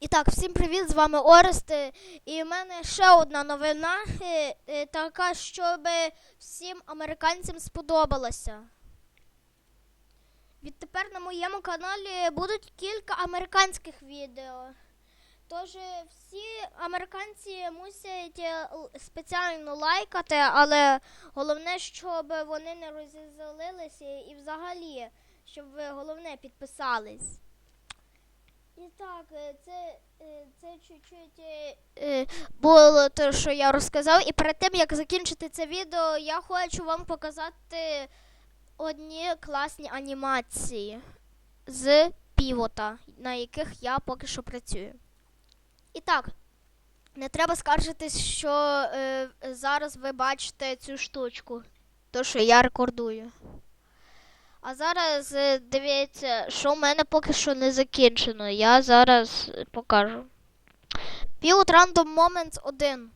І так, всім привіт, з вами Орест. І в мене ще одна новина, е, е, така, щоб всім американцям сподобалася. Відтепер на моєму каналі будуть кілька американських відео. Тож е, всі американці мусять спеціально лайкати, але головне, щоб вони не розізлилися і взагалі, щоб ви головне підписались. І так, е, це, е, це чуть-чуть е, було те, що я розказав. І перед тим, як закінчити це відео, я хочу вам показати одні класні анімації з півота, на яких я поки що працюю. І так, не треба скаржитись, що е, зараз ви бачите цю штучку, то що я рекордую. А зараз е, дивіться, що в мене поки що не закінчено. Я зараз е, покажу. Pivot Random Moments 1.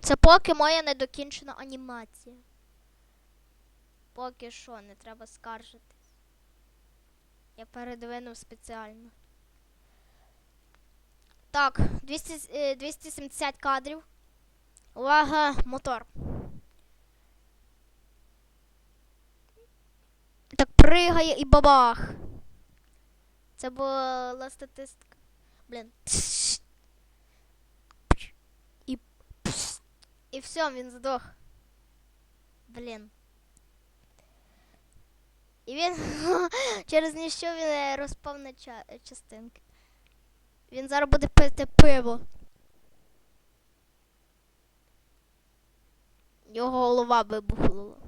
Це поки моя недокінчена анімація. Поки що не треба скаржитись. Я передвинув спеціально. Так, 200, е, 270 кадрів. Увага, мотор. Так пригає і бабах. Це була статистика. Блін. І. І все, він здох. Блін. І він через ніщо він е, розпав на ча- частинки. Він зараз буде пити пиво. Його голова вибухнула.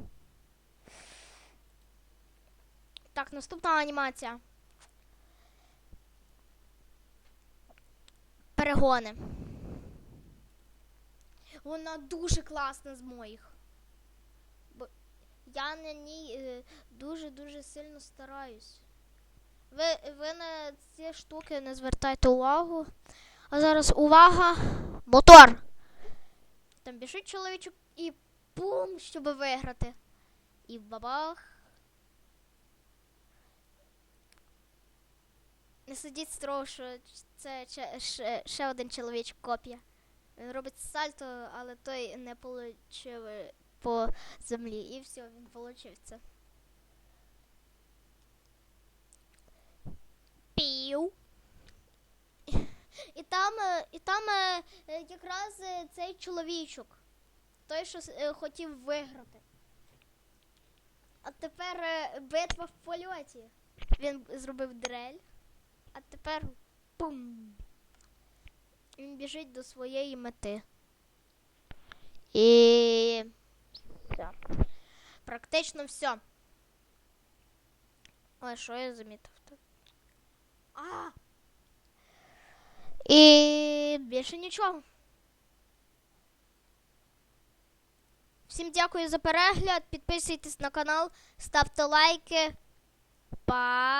Так, наступна анімація. Перегони. Вона дуже класна з моїх. Бо я на ній е, дуже-дуже сильно стараюсь. Ви, ви на ці штуки не звертайте увагу. А зараз увага! Мотор! Там біжить чоловічок і бум, щоб виграти. І бабах. Не сидіть строго, що це ще, ще, один чоловічок копія. Він робить сальто, але той не получив е, по землі. І все, він получив це. Пів. І там, е, і там е, якраз цей чоловічок. Той, що хотів виграти. А тепер битва в польоті. Він зробив дрель. А тепер пум. Він біжить до своєї мети. І все. Практично все. Ой, що я замітив тут? А! І більше нічого. Всім дякую за перегляд. Підписуйтесь на канал, ставте лайки. Пока!